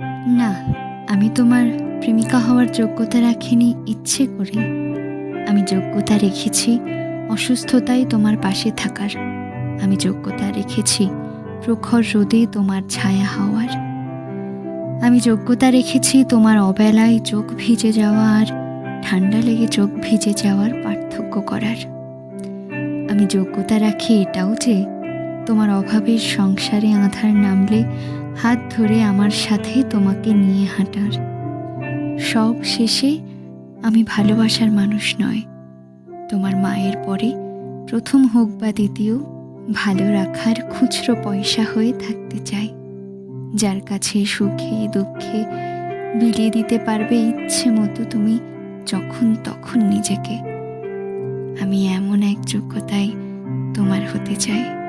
না, আমি তোমার প্রেমিকা হওয়ার যোগ্যতা রাখিনি, ইচ্ছে করে। আমি যোগ্যতা রেখেছি অসুস্থতায় তোমার পাশে থাকার। আমি যোগ্যতা রেখেছি, প্রখর রোদে তোমার ছায়া হওয়ার। আমি যোগ্যতা রেখেছি, তোমার অবেলায় চোখ ভিজে যাওয়া আর ঠান্ডা লেগে চোখ ভিজে যাওয়ার পার্থক্য করার। আমি যোগ্যতা রাখি এটাও যে, তোমার অভাবের সংসারে আধার নামলে হাত ধরে আমার সাথে তোমাকে নিয়ে হাঁটার। সব শেষে আমি ভালোবাসার মানুষ নয়। তোমার মায়ের পরে প্রথম হোক বা দ্বিতীয়, ভালো রাখার খুচরো পয়সা হয়ে থাকতে চাই। যার কাছে সুখে, দুঃখে বিলিয়ে দিতে পারবে ইচ্ছে মতো তুমি যখন তখন নিজেকে। আমি এমন এক যোগ্যতায় তোমার হতে চাই।